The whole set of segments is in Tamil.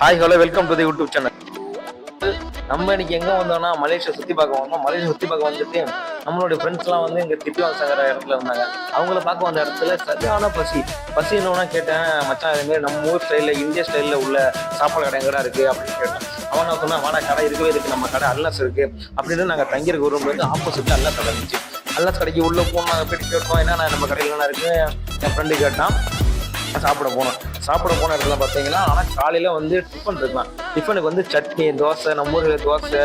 Hi hello welcome to the YouTube channel நம்ம இன்னைக்கு எங்க வந்தோம்னா மலேசியா சுத்தி பார்க்க வந்தோம். மலேசியா சுத்தி பார்க்க வந்துட்டு நம்மளுடைய ஃப்ரெண்ட்ஸ்லாம் வந்து இங்க திட்டிவாங்க சங்கர இடத்துல இருந்தாங்க. அவங்கள பார்க்க வந்த இடத்துல சரியான பசி. பசி என்னன்னா கேட்டேன் மச்சான் இது நம்ம ஊர் ஸ்டைலில் இந்திய ஸ்டைல்ல உள்ள சாப்பாடு கடை எங்கடா இருக்கு? அப்படின்னு கேட்டேன். அவன் நான் சொன்னா வாடா கடை இருக்கவே இருக்கு நம்ம கடை அல்லஸ் இருக்கு. அப்படின்னு நாங்க தங்கியிருக்க ரூம்ல வந்து ஆப்போசிட்ல அல்லஸ் கடை இருந்துச்சு. அல்லஸ் கடைக்கு உள்ள போனோம் நாங்க போயிட்டு கேட்டோம் என்ன நம்ம கடையில் என்ன இருக்கு? என் ஃப்ரெண்டு கேட்டான் சாப்பிட போனோம். சாப்பிட போன இடத்துல பார்த்தீங்கன்னா ஆனால் காலையில் வந்து டிஃபன் இருக்கலாம் டிஃபனுக்கு வந்து சட்னி தோசை நம்ம ஊரில் தோசை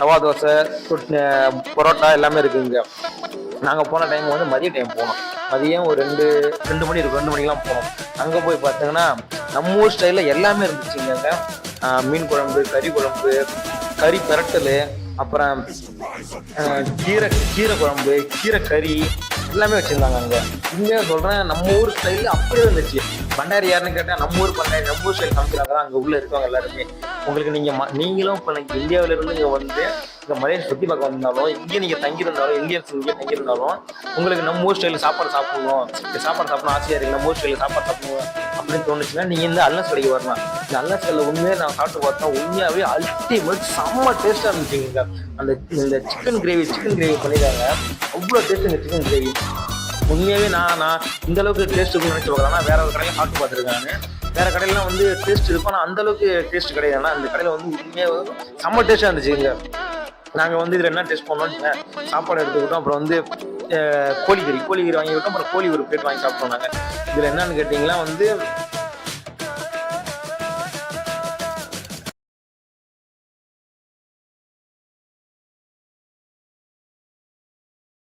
ரவா தோசை பரோட்டா எல்லாமே இருக்குங்க. நாங்கள் போன டைம் வந்து மதிய டைம் போனோம். மதியம் ஒரு ரெண்டு ரெண்டு மணி இருக்கும் ரெண்டு மணிக்கெலாம் போனோம். அங்கே போய் பார்த்தீங்கன்னா நம்ம ஊர் ஸ்டைலில் எல்லாமே இருந்துச்சுங்க. அங்க. மீன் குழம்பு கறி குழம்பு கறி பெரட்டல் அப்புறம் கீரை கீரை குழம்பு கீரை கறி எல்லாமே வச்சுருந்தாங்க அங்கே. இங்கே சொல்கிறேன் நம்ம ஊர் ஸ்டைலில் அப்படியே இருந்துச்சு. பண்டாரி யாருன்னு கேட்டால் நம்ம ஊர் பண்டாரி நம்ம ஊர் சைடு சமைக்கிறாங்க தான் அங்கே உள்ளே இருக்கவங்க எல்லாருமே. உங்களுக்கு நீங்கள் ம- நீங்களும் இப்போ நீங்கள் இருந்து இங்கே வந்து இங்கே மலையை சுற்றி பார்க்க வந்தாலும் இங்கே நீங்கள் தங்கியிருந்தாலும் இந்தியன்ஸ் இங்கே தங்கியிருந்தாலும் உங்களுக்கு நம்ம ஊர் ஸ்டைலில் சாப்பாடு சாப்பிடணும். இந்த சாப்பாடு சாப்பிடணும் ஆசையாக இருக்குது நம்ம ஊர் ஸ்டைலில் சாப்பாடு சாப்பிடணும் அப்படின்னு தோணுச்சுன்னா நீங்கள் இந்த அல்லஸ் கடைக்கு வரலாம். இந்த அல்லஸ் கடையில் உண்மையாக நான் சாப்பிட்டு பார்த்தா உண்மையாகவே அல்டிமேட் செம்ம டேஸ்ட்டாக இருந்துச்சுங்க. அந்த இந்த சிக்கன் கிரேவி சிக்கன் கிரேவி பண்ணிடுறாங்க அவ்வளோ டேஸ்ட்டுங்க சிக்கன் கிரேவி உண்மையாகவே நான் நான் இந்த அளவுக்கு டேஸ்ட் இருக்கும்னு நினச்சி பார்க்கலாம் வேற ஒரு கடையில் சாப்பிட்டு பார்த்துருக்காங்க. வேற கடையிலாம் வந்து டேஸ்ட் இருக்கும் ஆனால் அந்த அளவுக்கு டேஸ்ட் கிடையாது. ஆனால் அந்த கடையில் வந்து உண்மையாக செம்ம டேஸ்ட்டாக இருந்துச்சு இங்கே. நாங்கள் வந்து இதில் என்ன டேஸ்ட் பண்ணோம்னு சாப்பாடு எடுத்துக்கிட்டோம். அப்புறம் வந்து கோழிக்கறி. கோழிக்கறி வாங்கி விட்டோம் அப்புறம் கோழி ஒரு பிளேட் வாங்கி சாப்பிட்டோம் நாங்கள் இதில் என்னன்னு கேட்டிங்கன்னா வந்து